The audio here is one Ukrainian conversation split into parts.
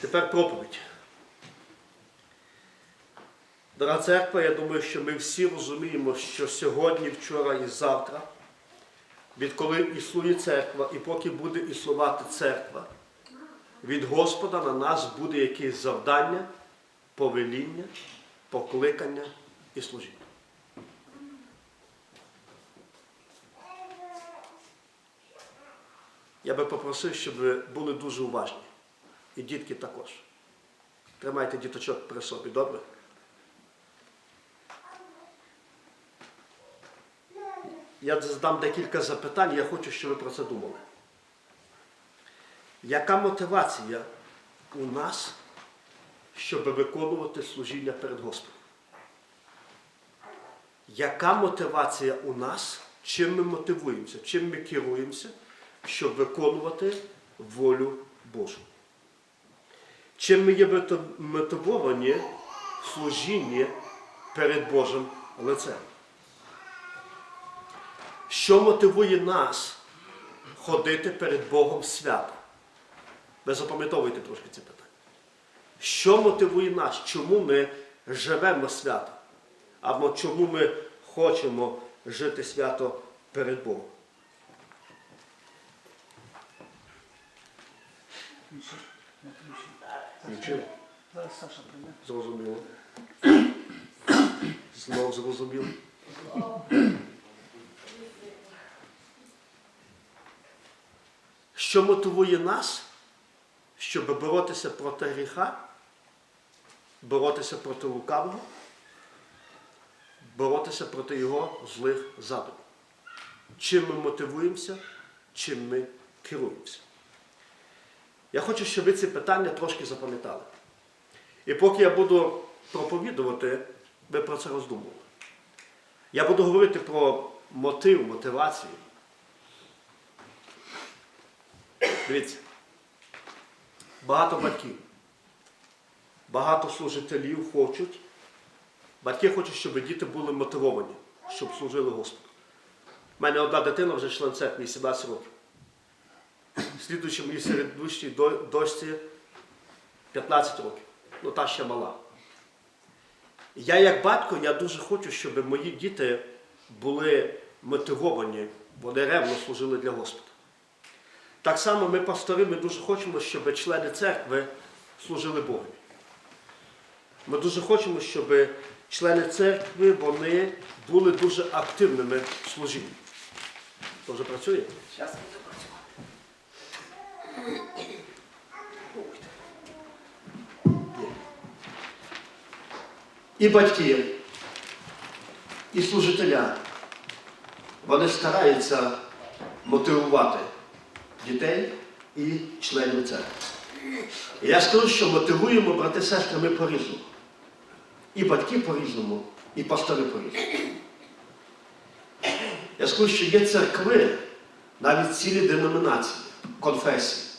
Тепер проповідь. Дорога церква, я думаю, що ми всі розуміємо, що сьогодні, вчора і завтра, відколи існує церква і поки буде існувати церква, від Господа на нас буде якесь завдання, повеління, покликання і служіння. Я би попросив, щоб ви були дуже уважні. І дітки також. Тримайте діточок при собі, добре? Я задам декілька запитань, я хочу, щоб ви про це думали. Яка мотивація у нас, щоб виконувати служіння перед Господом? Яка мотивація у нас, чим ми мотивуємося, чим ми керуємося, щоб виконувати волю Божу? Чим ми є мотивовані в служінні перед Божим лицем? Що мотивує нас ходити перед Богом свято? Ви запам'ятовуйте трошки це питання. Що мотивує нас? Чому ми живемо свято? Або чому ми хочемо жити свято перед Богом? Нічого. Зараз Саша прийде. Зрозуміло. Знов зрозуміло. Що мотивує нас, щоб боротися проти гріха, боротися проти лукавого, боротися проти його злих задумів? Чим ми мотивуємося, чим ми керуємося? Я хочу, щоб ви ці питання трошки запам'ятали. І поки я буду проповідувати, ви про це роздумували. Я буду говорити про мотив, мотивацію. Дивіться, багато батьків, багато служителів хочуть, батьки хочуть, щоб діти були мотивовані, щоб служили Господу. У мене одна дитина вже член церкви, 17 років. Слідуючи моїй середньої до- дочці 15 років. Ну, та ще мала. Я як батько, я дуже хочу, щоб мої діти були мотивовані, вони ревно служили для Господа. Так само ми, пастори, ми дуже хочемо, щоб члени церкви служили Богу. Ми дуже хочемо, щоб члени церкви вони були дуже активними в служінні. То вже працює? Зараз буде працювати. І батьки, і служителя, вони стараються мотивувати дітей і членів церкви. Я скажу, що мотивуємо, брати сестри, ми по-різному. І батьки по-різному, і пастори по-різному. Я скажу, що є церкви, навіть цілі деномінації, конфесії,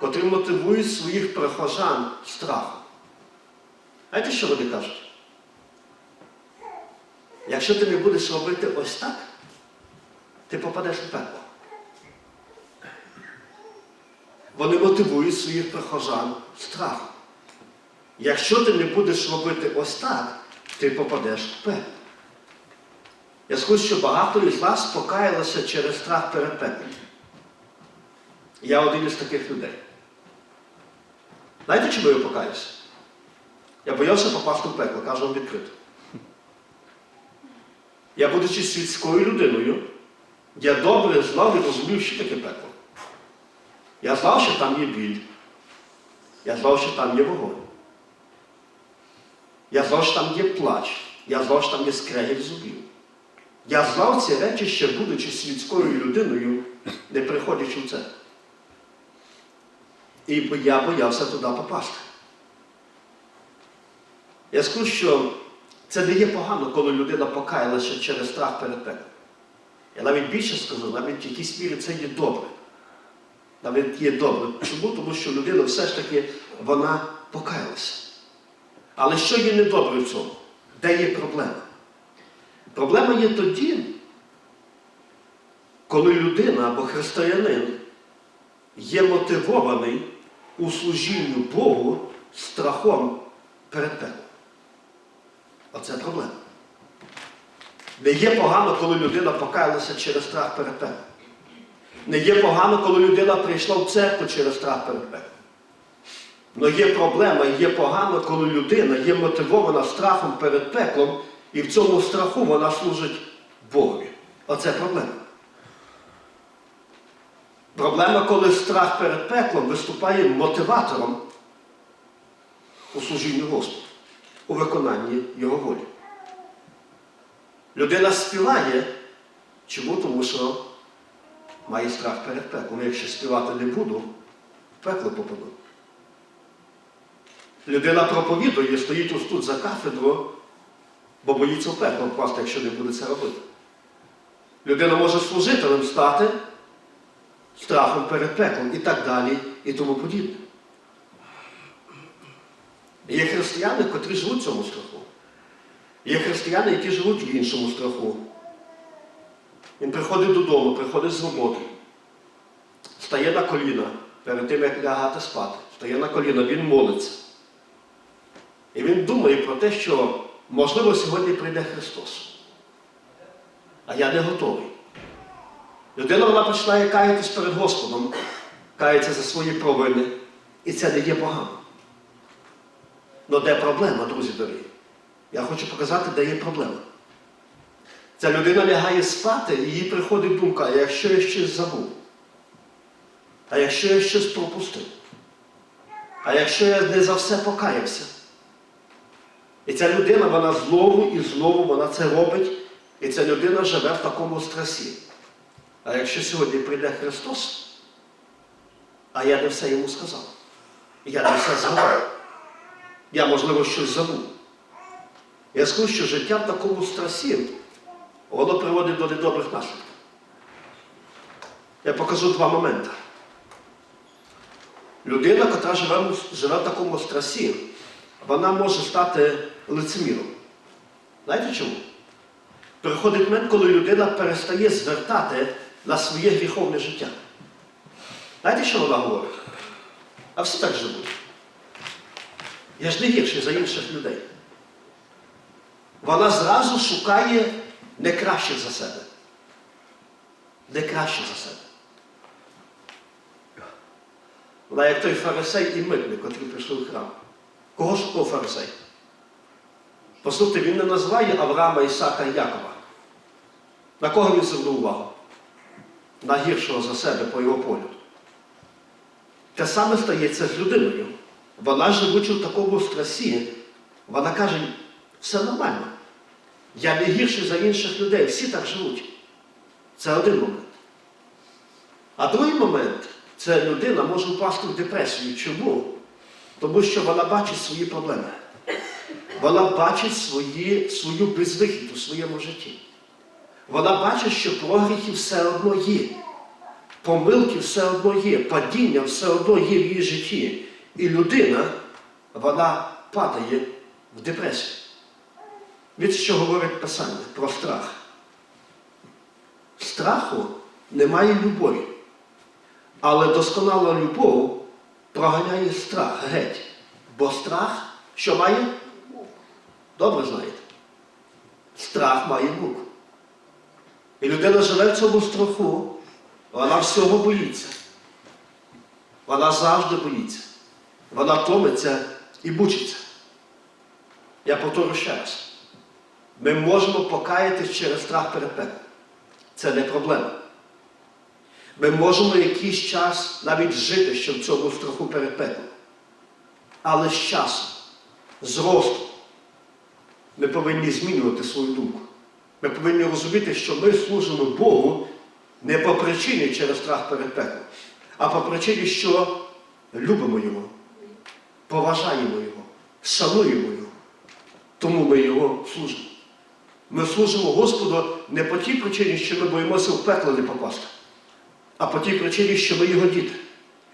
котрі мотивують своїх прихожан страхом. Знаєте, що вони кажуть? Якщо ти не будеш робити ось так, ти попадеш у пекло. Вони мотивують своїх прихожан страхом. Якщо ти не будеш робити ось так, ти попадеш в пекло. Я скажу, що багато із вас покаялося через страх перед пеклом. Я один із таких людей. Знаєте, чому я покаюся? Я боявся попасти в пекло, кажу вам відкрито. Я, будучи світською людиною, я добре знав і розумів, що таке пекло. Я знав, що там є біль. Я знав, що там є вогонь. Я знав, що там є плач. Я знав, що там є скрегіт зубів. Я знав ці речі, ще будучи світською людиною, не приходячи в це. І я боявся туди попасти. Я скажу, що це не є погано, коли людина покаялася через страх перед пеклом. Я навіть більше скажу, навіть в якійсь мірі це є добре. Навіть є добре. Чому? Тому що людина все ж таки вона покаялася. Але що є недобре в цьому? Де є проблема? Проблема є тоді, коли людина або християнин є мотивований у служінню Богу страхом перед пеклом. Оце проблема. Не є погано, коли людина покаялася через страх перед пеклом. Не є погано, коли людина прийшла в церкву через страх перед пеклом. Але є проблема, і є погано, коли людина є мотивована страхом перед пеклом, і в цьому страху вона служить Богові. Оце проблема. Проблема, коли страх перед пеклом виступає мотиватором у служінні Господу, у виконанні Його волі. Людина співає, чому? Тому що має страх перед пеклом. Якщо співати не буду, в пекло попаду. Людина проповідує, стоїть ось тут за кафедру, бо боїться в пекло впасти, якщо не буде це робити. Людина може служителем стати страхом перед пеклом і так далі, і тому подібне. Є християни, котрі живуть в цьому страху. Є християни, які живуть в іншому страху. Він приходить додому, приходить з роботи, стає на коліна перед тим, як лягати спати, стає на коліна, він молиться. І він думає про те, що, можливо, сьогодні прийде Христос. А я не готовий. Людина вона починає каятись перед Господом, кається за свої провини. І це не є погано. Але де проблема, друзі дорогі? Я хочу показати, де є проблема. Ця людина лягає спати, і їй приходить думка, а якщо я щось забув? А якщо я щось пропустив? А якщо я не за все покаявся? І ця людина, вона знову і знову вона це робить, і ця людина живе в такому стресі. А якщо сьогодні прийде Христос, а я не все йому сказав, я не все згадав, я, можливо, щось забув. Я скажу, що життя в такому стресі, воно приводить до недобрих наслідків. Я покажу два моменти. Людина, яка живе, живе в такому стресі, вона може стати лицеміром. Знаєте чому? Приходить момент, коли людина перестає звертати на своє гріховне життя. Знаєте, що вона говорить? А всі так живуть. Я ж не гірший за інших людей. Вона зразу шукає не краще за себе. Не краще за себе. Вона як той фарисей і митник, котрий прийшли в храм. Кого шукав фарисей? Послухайте, він не називає Авраама, Ісака і Якова. На кого він звернув увагу? На гіршого за себе по його погляду. Те саме стається з людиною. Вона, живучи в такому стресі, вона каже, все нормально. Я не гірший за інших людей, всі так живуть. Це один момент. А другий момент це людина може впасти в депресію. Чому? Тому що вона бачить свої проблеми. Вона бачить свої, свою безвихідь у своєму житті. Вона бачить, що прогріхи все одно є. Помилки все одно є, падіння все одно є в її житті. І людина, вона падає в депресію. Від що говорить Писання про страх. Страху немає любові. Але досконала любов проганяє страх геть. Бо страх, що має? Добре знаєте. Страх має муку. І людина живе в цьому страху, вона всього боїться. Вона завжди боїться. Вона томиться і мучиться. Я повторю ще раз. Ми можемо покаятись через страх перед пеклом. Це не проблема. Ми можемо якийсь час навіть жити ще в цьому страху перед пеклом. Але з часом, з ростом, ми повинні змінювати свою думку. Ми повинні розуміти, що ми служимо Богу не по причині через страх перед пеклом, а по причині, що любимо Його, поважаємо Його, шануємо Його. Тому ми Його служимо. Ми служимо Господу не по тій причині, що ми боїмося в пекло не попасти, а по тій причині, що ми Його діти.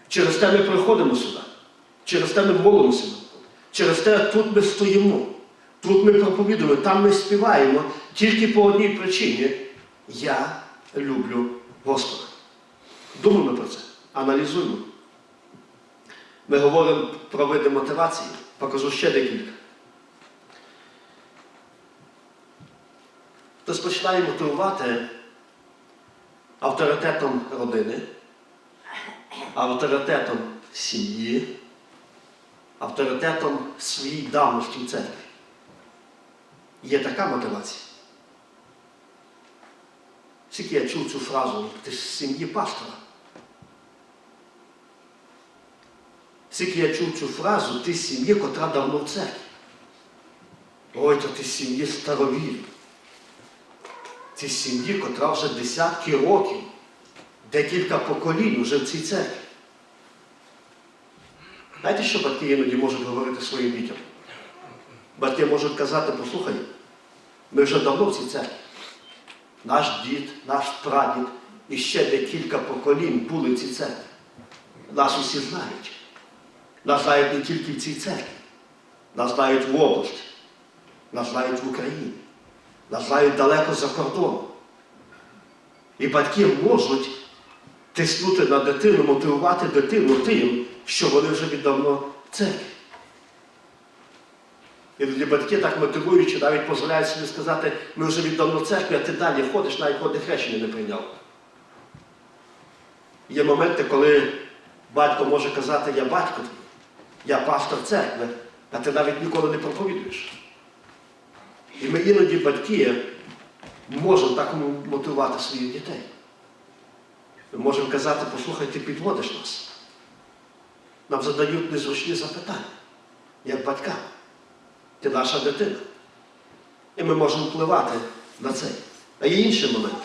Через те ми приходимо сюди, через те ми молимося, через те тут ми стоїмо, тут ми проповідуємо, там ми співаємо тільки по одній причині. Я люблю Господа. Думаємо про це, аналізуємо. Ми говоримо про види мотивації. Покажу ще декілька. Хтось починає мотивувати авторитетом родини, авторитетом сім'ї, авторитетом своїй давності в церкві. Є така мотивація. Скільки я чув цю фразу, ти з сім'ї пастора. Скільки я чув цю фразу, ти з сім'ї, котра давно в церкві. Ой, то ти з сім'ї старовірів. Ти з сім'ї, котра вже десятки років, декілька поколінь уже в цій церкві. Знаєте, що батьки іноді можуть говорити своїм дітям? Батьки можуть казати, послухай, ми вже давно в цій церкві. Наш дід, наш прадід і ще декілька поколінь були в цій церкві. Нас усі знають. Нас знають не тільки в цій церкві. Нас знають в області. Нас знають в Україні. Нас знають далеко за кордоном. І батьки можуть тиснути на дитину, мотивувати дитину тим, що вони вже віддавно в церкві. Іноді батьки так мотивуючи, навіть дозволяють собі сказати, ми вже віддавно в церкві, а ти далі ходиш, навіть одне хрещення не прийняв. Є моменти, коли батько може казати, я батько я пастор церкви, а ти навіть ніколи не проповідуєш. І ми іноді батьки можемо так мотивувати своїх дітей. Ми можемо казати, послухай, ти підводиш нас. Нам задають незручні запитання, як батькам. Ти наша дитина. І ми можемо впливати на це. А є інший момент.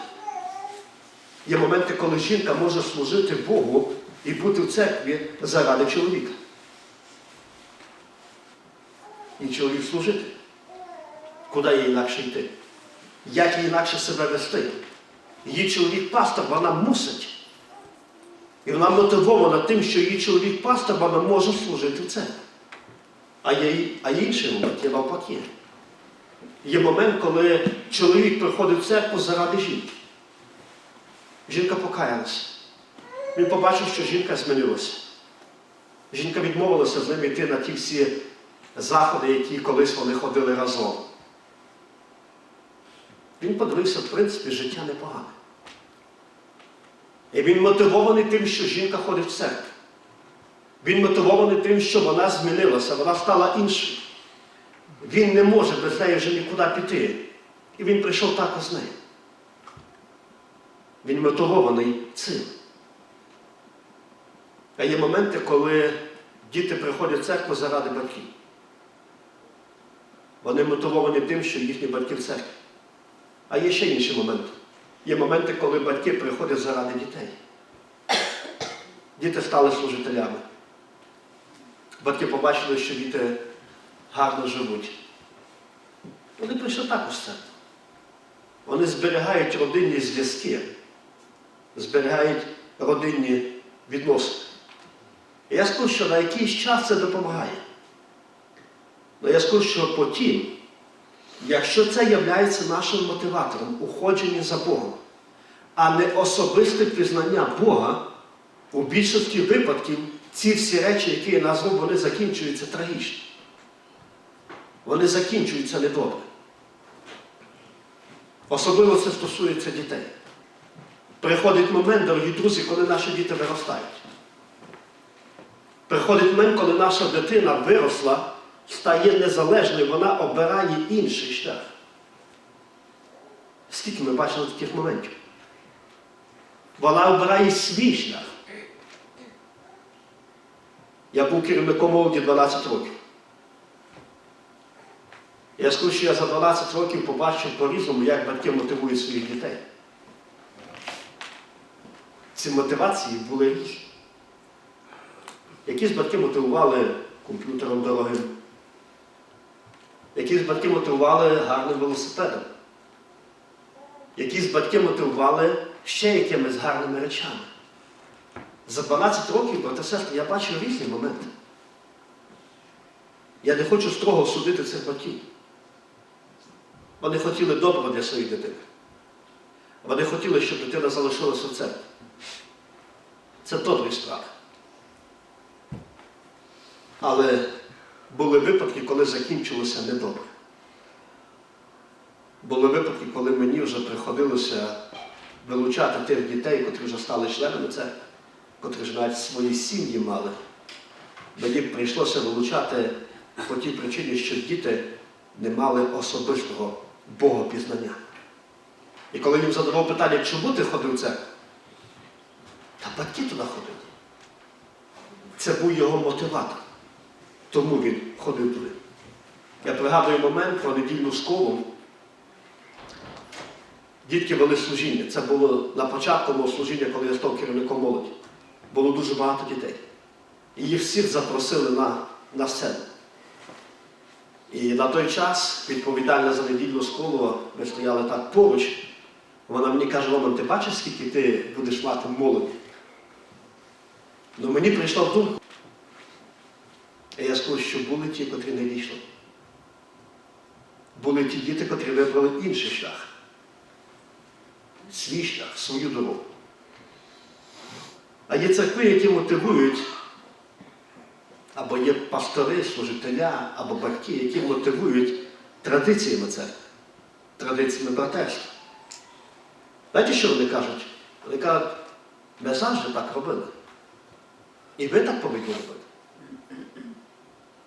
Є моменти, коли жінка може служити Богу і бути в церкві заради чоловіка. І чоловік служити. Куди їй інакше йти? Як їй інакше себе вести? Її чоловік пастор, вона мусить. І вона мотивована тим, що її чоловік пастор, вона може служити в церкві. А є, а момент, є навпаки. Є момент, коли чоловік приходить в церкву заради жінки. Жінка покаялася. Він побачив, що жінка змінилася. Жінка відмовилася з ним йти на ті всі заходи, які колись вони ходили разом. Він подивився, в принципі, життя непогане. І він мотивований тим, що жінка ходить в церкву. Він мотивований тим, що вона змінилася, вона стала іншою. Він не може без неї вже нікуди піти. І він прийшов також з нею. Він мотивований цим. А є моменти, коли діти приходять в церкву заради батьків. Вони мотивовані тим, що їхні батьки в церкві. А є ще інші моменти. Є моменти, коли батьки приходять заради дітей. Діти стали служителями. Батьки побачили, що діти гарно живуть. Вони прийшли також церкву. Вони зберігають родинні зв'язки, зберігають родинні відносини. Я скажу, що на якийсь час це допомагає. Але я скажу, що потім, якщо це є нашим мотиватором у ходженні за Богом, а не особисте пізнання Бога, у більшості випадків ці всі речі, які я назву, вони закінчуються трагічно. Вони закінчуються недобре. Особливо це стосується дітей. Приходить момент, дорогі друзі, коли наші діти виростають. Приходить момент, коли наша дитина виросла, стає незалежною, вона обирає інший шлях. Скільки ми бачили таких моментів? Вона обирає свій шлях. Я був керівником молоді 12 років. Я скажу, що я за 12 років побачив по-різному, як батьки мотивують своїх дітей. Ці мотивації були різні. Якісь батьки мотивували комп'ютером дорогим, якісь батьки мотивували гарним велосипедом, якісь батьки мотивували ще якимись гарними речами. За 12 років, брати сестри, я бачив різні моменти. Я не хочу строго судити цих батьків. Вони хотіли доброго для своєї дитини. Вони хотіли, щоб дитина залишилася в церкві. Це добрий справ. Але були випадки, коли закінчилося недобре. Були випадки, коли мені вже приходилося вилучати тих дітей, котрі вже стали членами церкви, котрі вже навіть свої сім'ї мали. Мені прийшлося вилучати по тій причині, що діти не мали особистого богопізнання. І коли їм задавав питання, чому ти ходив в церкву? Та батьки туди ходили. Це був його мотиватор. Тому він ходив туди. Я пригадую момент про недільну школу. Дітки вели служіння. Це було на початку мого служіння, коли я став керівником молоді. Було дуже багато дітей. І їх всіх запросили на, на сцену. І на той час відповідальна за недільну школу, ми стояли так поруч. Вона мені каже, Роман, ти бачиш, скільки ти будеш мати молоді? Ну мені прийшло в думку. І я скажу, що були ті, котрі не дійшли. Були ті діти, котрі вибрали інший шлях. Свій шлях, свою дорогу. А є церкви, які мотивують, або є пастори, служителя, або батьки, які мотивують традиціями церкви, традиціями братерства. Знаєте, що вони кажуть? Вони кажуть, ми завжди так робили. І ви так повинні робити.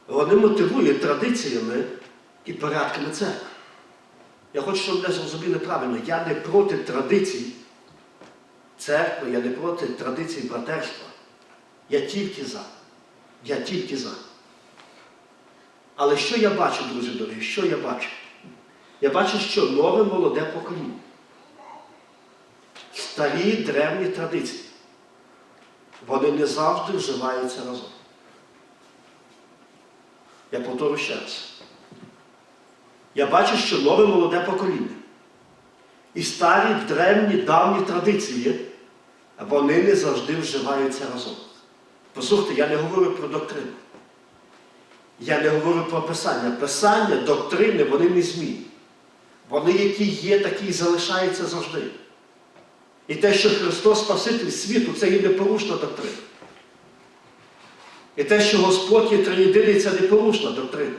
Вони мотивують традиціями і порядками церкви. Я хочу, щоб мене зрозуміли правильно. Я не проти традицій церкви, я не проти традицій братерства. Я тільки за. Я тільки за. Але що я бачу, друзі дорогі? Що я бачу? Я бачу, що нове молоде покоління. Старі древні традиції. Вони не завжди вживаються разом. Я повторю ще раз. Я бачу, що нове молоде покоління. І старі древні давні традиції, вони не завжди вживаються разом. Послухайте, я не говорю про доктрину. Я не говорю про писання. Писання, доктрини, вони не змінні. Вони, які є, такі і залишаються завжди. І те, що Христос Спаситель світу, це є непорушна доктрина. І те, що Господь є триєдиний, це непорушна доктрина.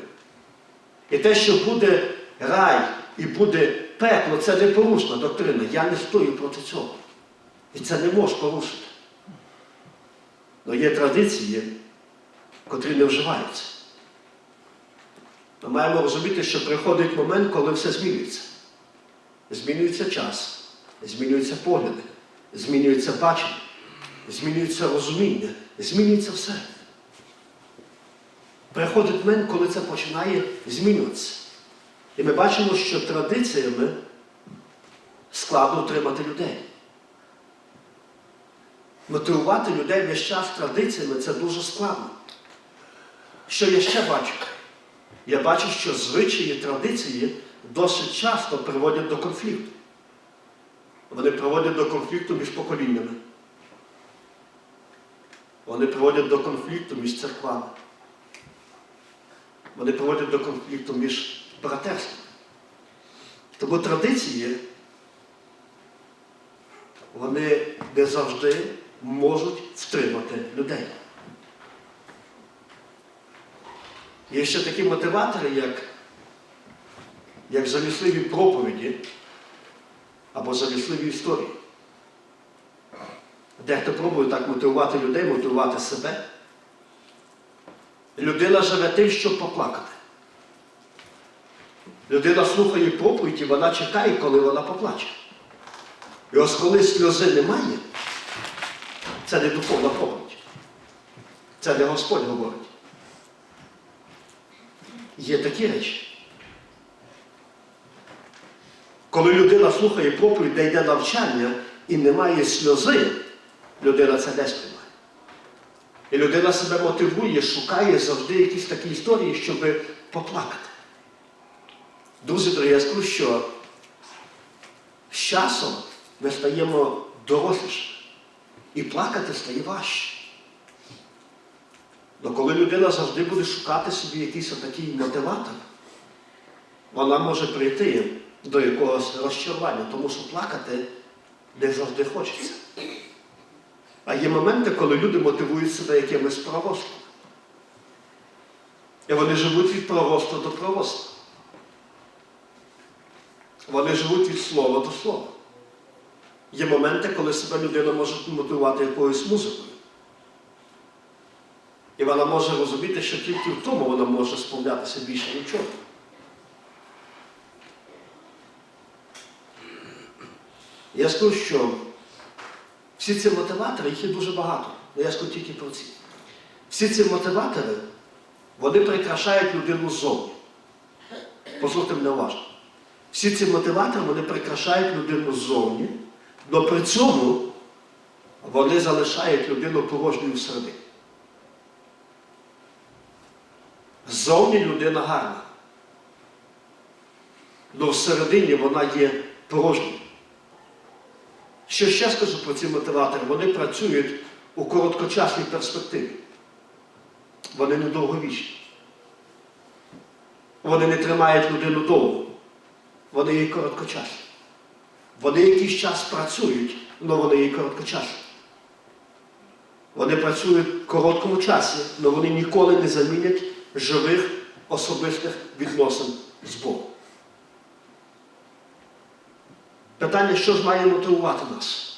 І те, що буде рай і буде пекло, це непорушна доктрина. Я не стою проти цього. І це не можеш порушити. Але є традиції, котрі не вживаються. Ми маємо розуміти, що приходить момент, коли все змінюється. Змінюється час, змінюються погляди, змінюється бачення, змінюється розуміння, змінюється все. Приходить момент, коли це починає змінюватися. І ми бачимо, що традиціями складно утримати людей. Мотивувати людей весь час традиціями це дуже складно. Що я ще бачу? Я бачу, що звичаї традиції досить часто приводять до конфлікту. Вони приводять до конфлікту між поколіннями. Вони приводять до конфлікту між церквами. Вони приводять до конфлікту між братерством. Тому традиції, вони не завжди можуть втримати людей. Є ще такі мотиватори, як, як замісливі проповіді або замісливі історії. Дехто пробує так мотивувати людей, мотивувати себе. Людина живе тим, щоб поплакати. Людина слухає проповіді, вона чекає, коли вона поплаче. І ось коли сльози немає, це не духовна проповідь. Це не Господь говорить. Є такі речі. Коли людина слухає проповідь, де йде навчання і немає сльози, людина це не сприймає. І людина себе мотивує, шукає завжди якісь такі історії, щоб поплакати. Друзі, я скажу, що з часом ми стаємо дорослішими. І плакати стає важче. Але коли людина завжди буде шукати собі якийсь отакий мотиватор, вона може прийти до якогось розчарування, тому що плакати не завжди хочеться. А є моменти, коли люди мотивують себе якимись правословами. І вони живуть від пророцтва до пророцтва. Вони живуть від слова до слова. Є моменти, коли себе людина може мотивувати якоюсь музикою. І вона може розуміти, що тільки в тому вона може сповнятися більше нічого. Я скажу, що всі ці мотиватори, їх є дуже багато. але Я скажу тільки про ці. Всі ці мотиватори, вони прикрашають людину ззовні. Послухайте мене уважно. Всі ці мотиватори, вони прикрашають людину ззовні, але при цьому вони залишають людину порожньою всередині. Ззовні людина гарна. Але всередині вона є порожньою. Що ще скажу про ці мотиватори? Вони працюють у короткочасній перспективі. Вони недовговічні. Вони не тримають людину довго. Вони є короткочасні. Вони якийсь час працюють, але вони є короткочасні. Вони працюють в короткому часі, але вони ніколи не замінять живих особистих відносин з Богом. Питання, що ж має мотивувати нас?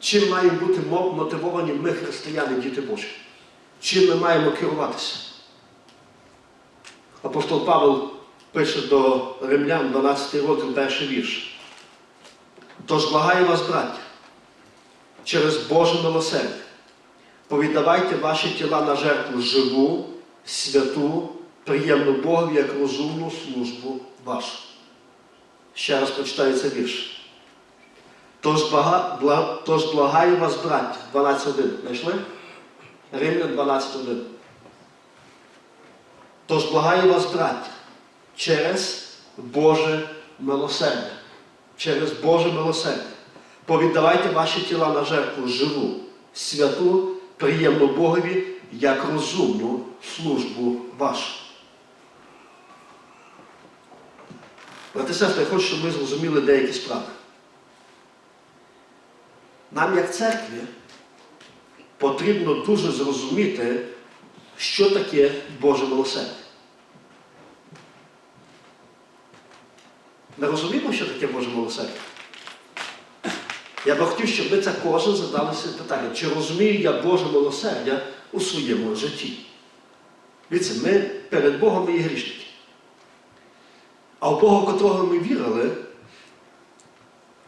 Чим маємо бути мотивовані ми, християни, діти Божі? Чим ми маємо керуватися? Апостол Павел пише до римлян 12 розділ, перший вірш. Тож благаю вас, браття, через Боже милосердя, повіддавайте ваші тіла на жертву живу, святу, приємну Богові, як розумну службу вашу. Ще раз прочитаю цей вірш. Тож, бага, бла, тож благаю вас, браття, 12.1. Знайшли? Римлян 12.1. Тож благаю вас, браття, через Боже милосердя. Через Боже милосердя. Повіддавайте ваші тіла на жертву живу, святу, приємну Богові, як розумну службу вашу. Брати сестри, я хочу, щоб ми зрозуміли деякі справи. Нам, як церкві, потрібно дуже зрозуміти, що таке Боже милосердя. Ми розуміємо, що таке Боже милосердя? Я би хотів, щоб ми це кожен задали питання, чи розумію я Боже милосердя у своєму житті. Дивіться, ми перед Богом є грішники. А в Бога, котрого ми вірили,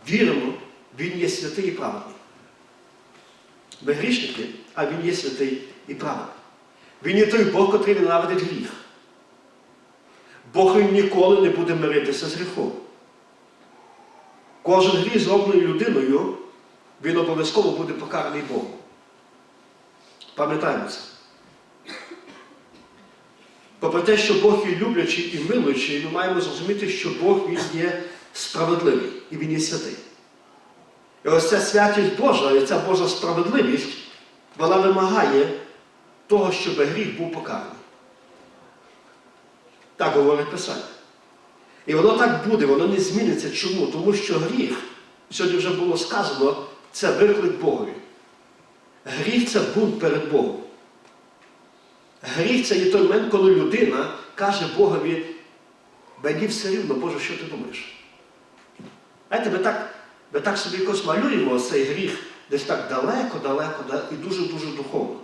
віримо, Він є святий і праведний. Ми грішники, а Він є святий і праведний. Він є той Бог, котрий ненавидить гріх. Бог ніколи не буде миритися з гріхом. Кожен гріх, зроблений людиною, він обов'язково буде покараний Богом. Пам'ятаємо це. Попри те, що Бог є люблячий і милуючий, ми маємо зрозуміти, що Бог Він є справедливий і Він є святий. І ось ця святість Божа і ця Божа справедливість, вона вимагає того, щоб гріх був покараний. Так говорить Писання. І воно так буде, воно не зміниться. Чому? Тому що гріх, сьогодні вже було сказано, це виклик Богові. Гріх це бунт перед Богом. Гріх це є той момент, коли людина каже Богові, мені все рівно, Боже, що ти думаєш? Знаєте, ми так, ми так собі якось малюємо цей гріх десь так далеко-далеко і дуже-дуже духовно.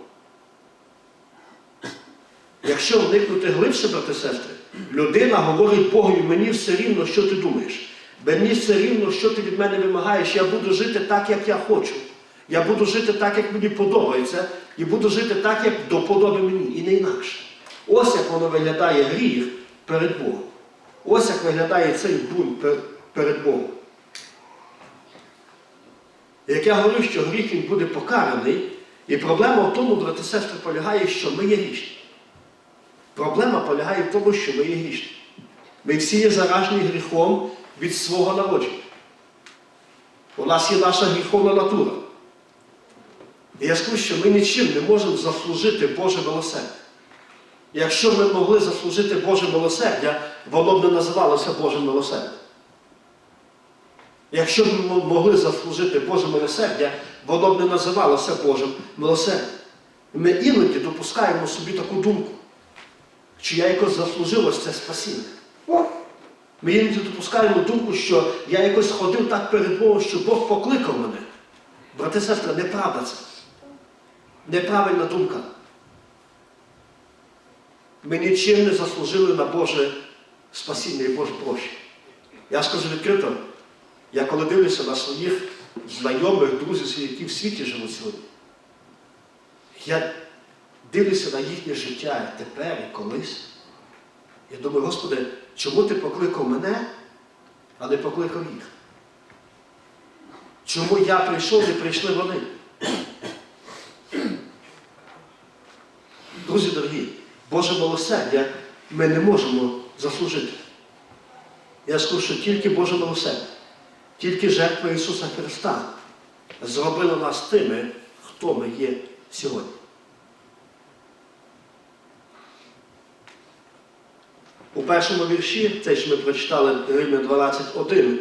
Якщо вникнути глибше, брати сестри, людина говорить Богові, мені все рівно, що ти думаєш. Мені все рівно, що ти від мене вимагаєш, я буду жити так, як я хочу. Я буду жити так, як мені подобається, і буду жити так, як до подоби мені, і не інакше. Ось як воно виглядає гріх перед Богом. Ось як виглядає цей бунт перед Богом. Як я говорю, що гріх він буде покараний, і проблема в тому, брати сестри, полягає, що ми є грішні. Проблема полягає в тому, що ми є грішні. Ми всі є заражені гріхом від свого народження. У нас є наша гріховна натура. І я скажу, що ми нічим не можемо заслужити Боже милосердя. Якщо ми могли заслужити Боже милосердя, воно б не називалося Боже милосердя. Якщо б ми могли заслужити Боже милосердя, воно б не називалося Божим милосердям. Ми іноді допускаємо собі таку думку. Чи я якось заслужив ось це спасіння. Ми іноді допускаємо думку, що я якось ходив так перед Богом, що Бог покликав мене. Брати і сестри, неправда це. Неправильна думка. Ми нічим не заслужили на Боже спасіння і Боже прощення. Я скажу відкрито, я коли дивлюся на своїх знайомих, друзів, які в світі живуть сьогодні, я дивлюся на їхнє життя тепер і колись. Я думаю, Господи, чому ти покликав мене, а не покликав їх? Чому я прийшов, не прийшли вони? Друзі дорогі, Боже милосердя ми не можемо заслужити. Я скажу, що тільки Боже милосердя, тільки жертва Ісуса Христа зробила нас тими, хто ми є сьогодні. У першому вірші, цей що ми прочитали Римлян 12.1,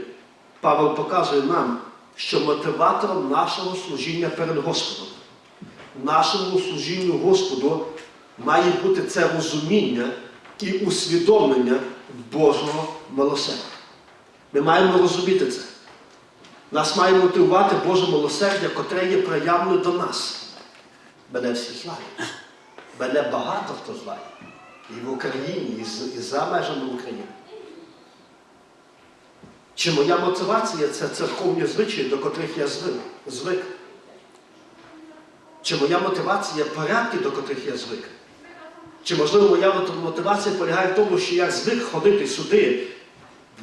Павел показує нам, що мотиватором нашого служіння перед Господом, нашому служінню Господу має бути це розуміння і усвідомлення Божого милосердя. Ми маємо розуміти це. Нас має мотивувати Боже милосердя, котре є проявлене до нас. Мене всі знають. Мене багато хто знає. І в Україні, і, з- і за межами України. Чи моя мотивація це церковні звичаї, до котрих я звик? звик? Чи моя мотивація порядки, до котрих я звик? Чи, можливо, моя мотивація полягає в тому, що я звик ходити сюди,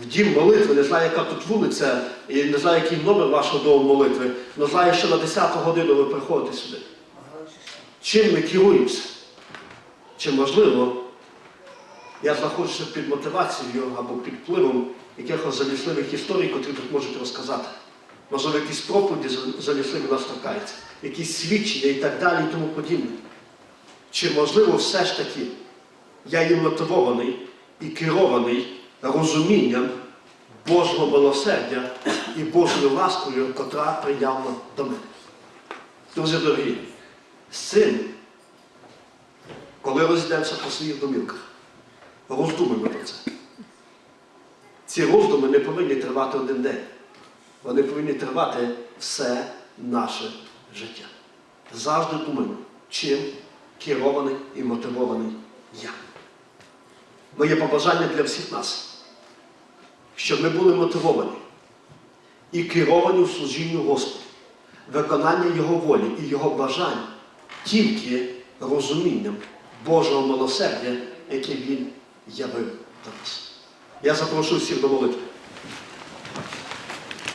в дім молитви, не знаю, яка тут вулиця, і не знаю, який номер вашого дому молитви, але знаю, що на 10-ту годину ви приходите сюди. Чим ми керуємося? Чи можливо, я знаходжуся під мотивацією або під впливом якихось залісливих історій, котрі тут можуть розказати. Можливо, якісь проповіді залісливі нас торкаються, якісь свідчення і так далі, і тому подібне. Чи можливо все ж таки я є мотивований і керований розумінням Божого милосердя і Божою ласкою, котра приявлена до мене. Друзі дорогі, цим, коли розійдемося по своїх домівках, роздумуємо про це. Ці роздуми не повинні тривати один день. Вони повинні тривати все наше життя. Завжди думаємо, чим керований і мотивований я. Моє побажання для всіх нас, щоб ми були мотивовані і керовані в служінню Господу, виконання Його волі і Його бажань тільки розумінням Божого милосердя, яке Він явив нас. Я запрошую всіх до молитви.